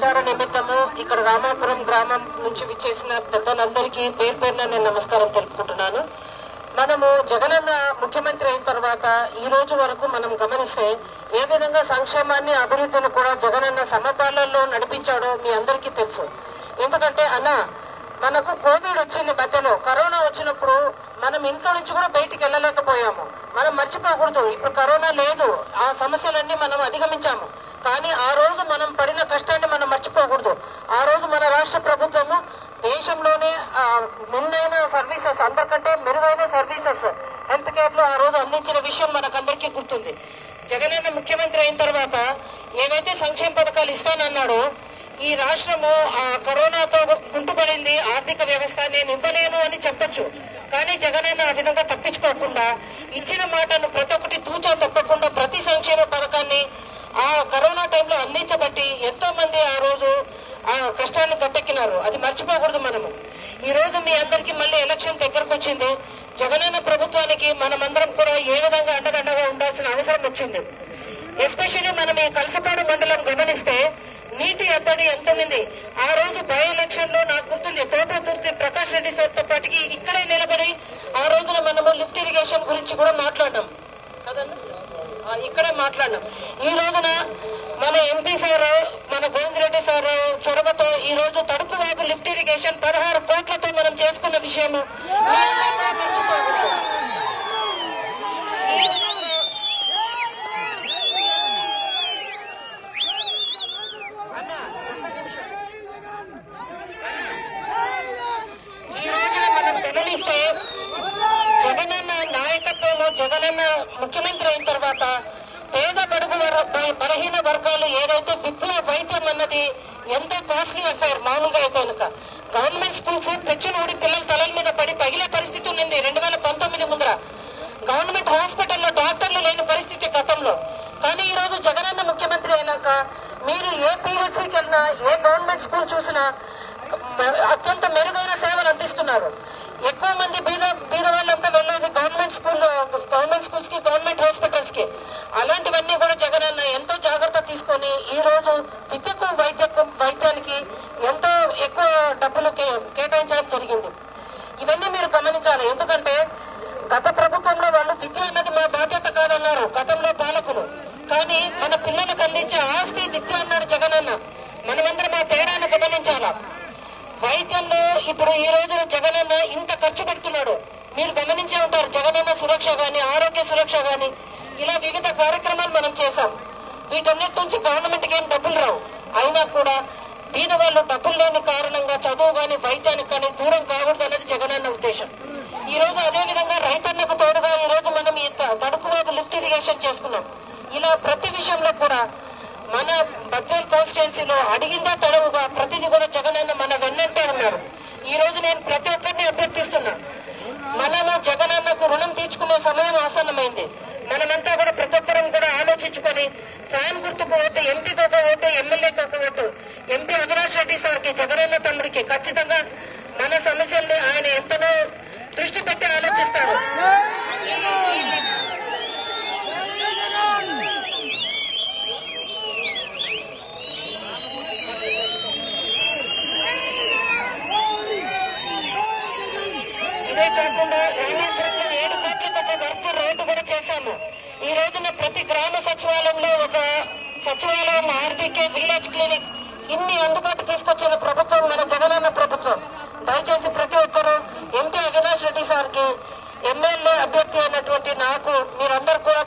ప్రచార నిమిత్తము ఇక్కడ రామాపురం గ్రామం నుంచి విచ్చేసిన పెద్దలందరికీ పేరు పేరున నేను నమస్కారం తెలుపుకుంటున్నాను. మనము జగనన్న ముఖ్యమంత్రి అయిన తర్వాత ఈ రోజు వరకు మనం గమనిస్తే ఏ విధంగా సంక్షేమాన్ని అభివృద్ధిని కూడా జగనన్న సమపాలనలో నడిపించాడో మీ అందరికీ తెలుసు. ఎందుకంటే అన్న మనకు కోవిడ్ వచ్చింది మధ్యలో కరోనా వచ్చినప్పుడు మనం ఇంట్లో నుంచి కూడా బయటికి వెళ్ళలేకపోయాము. మనం మర్చిపోకూడదు. ఇప్పుడు కరోనా లేదు. ఆ సమస్యలన్నీ మనం అధిగమించాము. కానీ ఆ రోజు మనం పడిన కష్టాన్ని మనం మర్చిపోకూడదు. ఆ రోజు మన రాష్ట్ర ప్రభుత్వము దేశంలోనే ముందైన సర్వీసెస్ అందరికంటే మెరుగైన సర్వీసెస్ హెల్త్ కేర్లో ఆ రోజు అందించిన విషయం మనకందరికీ గుర్తుంది. జగనన్న ముఖ్యమంత్రి అయిన తర్వాత ఏవైతే సంక్షేమ పథకాలు ఇస్తానన్నాడో ఈ రాష్ట్రము ఆ కరోనాతో కుంటుపడింది ఆర్థిక వ్యవస్థ నేను ఇవ్వలేను అని చెప్పొచ్చు. కానీ జగనన్న ఆ విధంగా తప్పించుకోకుండా ఇచ్చిన మాటను ప్రతి ఒక్కటి తూచా తప్పకుండా ప్రతి సంక్షేమ పథకాన్ని ఆ కరోనా టైంలో అందించబట్టి ఎంతో మంది ఆ రోజు ఆ కష్టాన్ని గట్టెక్కినారు అది మర్చిపోకూడదు మనము. ఈ రోజు మీ అందరికి మళ్ళీ ఎలక్షన్ దగ్గరకు వచ్చింది. జగనన్న ప్రభుత్వానికి మనమందరం కూడా ఏ విధంగా అండదండగా ఉండాల్సిన అవసరం వచ్చింది. ఎస్పెషల్లీ మనం ఈ కలసపాడు మండలం గమనిస్తే నీటి ఎద్దడి ఎంత ఉంది ఆ రోజు బై ఎలక్షన్లో నాకు గుర్తుంది తోటతుర్తి ప్రకాష్ రెడ్డి సార్తో పాటుకి ఇక్కడే నిలబడి ఆ రోజున మనము లిఫ్ట్ ఇరిగేషన్ గురించి కూడా మాట్లాడడం. కదన్నా ఇక్కడే మాట్లాడినాం ఈ రోజున మన ఎంపీ సార్ మన గోవిందరెడ్డి సార్ చొరవతో ఈ రోజు తడుపు వాగు లిఫ్ట్ ఇరిగేషన్ పదహారు కోట్లతో మనం చేసుకున్న విషయము మీ అందరికీ మర్చిపోకూడదు. ఈ విధంగా అన్న, ఒక్క నిమిషం. ఈ రోజున మనం గమనిస్తే జగనన్న నాయకత్వము జగనన్న ముఖ్యమంత్రి అయిన తర్వాత పేద బడుగు బలహీన వర్గాలు ఏదైతే విద్య వైద్యం అన్నది ఎంతో కాస్ట్లీ అఫైర్ మామూలుగా అయితే కనుక. గవర్నమెంట్ స్కూల్స్ పెచ్చునూడి పిల్లల తలల మీద పడి పగిలే పరిస్థితి ఉన్నింది రెండు వేల పంతొమ్మిది ముందర. గవర్నమెంట్ హాస్పిటల్లో డాక్టర్లు లేని పరిస్థితి గతంలో. కానీ ఈ రోజు జగనన్న ముఖ్యమంత్రి అయినాక మీరు ఏ పిహెచ్సికి వెళ్ళినా ఏ గవర్నమెంట్ స్కూల్ చూసినా అత్యంత మెరుగైన సేవలు అందిస్తున్నారు. ఎక్కువ మంది బీద బీద వాళ్ళంతా వెళ్ళేది గవర్నమెంట్ స్కూల్ గవర్నమెంట్ స్కూల్స్కి గవర్నమెంట్ హాస్పిటల్స్కి అలాంటివన్నీ కూడా జగనన్న ఎంతో జాగ్రత్త తీసుకొని ఈ రోజు విద్యకు వైద్యకు వైద్యానికి ఎంతో ఎక్కువ డబ్బులు కే- కేటాయించడం జరిగింది. ఇవన్నీ మీరు గమనించాలి. ఎందుకంటే గత ప్రభుత్వంలో వాళ్ళు విద్య అన్నది మా బాధ్యత కాదన్నారు గతంలో పాలకులు. కానీ మన పిల్లలకు అందించే ఆస్తి విద్య అన్నాడు జగనన్న మనమందరం ఆ తేడాను గమనించాలా? వైద్యంలో ఇప్పుడు ఈ రోజున జగనన్న ఇంత ఖర్చు పెడుతున్నాడు. మీరు గమనించే ఉంటారు జగనన్న సురక్ష గాని ఆరోగ్య సురక్ష గాని ఇలా వివిధ కార్యక్రమాలు మనం చేశాం. వీటన్నిటి నుంచి గవర్నమెంట్కి ఏం డబ్బులు రావు. అయినా కూడా బీద వాళ్ళు డబ్బులు లేని కారణంగా చదువు గాని వైద్యానికి కానీ దూరం కాకూడదు అనేది జగనన్న ఉద్దేశం. ఈ రోజు అదే విధంగా రైతన్నకు తోడుగా ఈ రోజు మనం ఈ త- తడుకువాగు లిఫ్ట్ ఇరిగేషన్ చేసుకున్నాం. ఇలా ప్రతి విషయంలో కూడా మన బద్దల్ కాన్స్టిట్యున్సీలో అడిగిందా తడవుగా? ప్రతిదీ కూడా జగన్ అన్న మన వెన్నంటే ఉన్నారు. ఈ రోజు నేను ప్రతి ఒక్కరిని అభ్యర్థిస్తున్నా. మనము జగనన్నకు రుణం తీర్చుకునే సమయం ఆసన్నమైంది. మనమంతా కూడా ప్రతి ఒక్కరం కూడా ఆలోచించుకొని ఫ్యాన్ గుర్తుకు ఓటు ఎంపీకి ఒక ఓటు ఎమ్మెల్యేకి ఒక ఓటు ఎంపీ అవినాష్ రెడ్డి సార్కి జగనన్న తమ్ముడికి ఖచ్చితంగా మన సమస్యల్ని ఆయన ఎంతనో దృష్టి పెట్టి ఆలోచిస్తారు? కాకుండా రామాపురంలో ఏడు కోట్ల ఒక వర్క్ రోడ్డు కూడా చేశాము. ఈ రోజున ప్రతి గ్రామ సచివాలయంలో ఒక సచివాలయం ఆర్బీకే విలేజ్ క్లినిక్ ఇన్ని అందుబాటు తీసుకొచ్చిన ప్రభుత్వం మన జగనన్న ప్రభుత్వం. దయచేసి ప్రతి ఒక్కరూ ఎంపీ అవినాష్ రెడ్డి సార్కి ఎమ్మెల్యే అభ్యర్థి అయినటువంటి నాకు మీరందరూ కూడా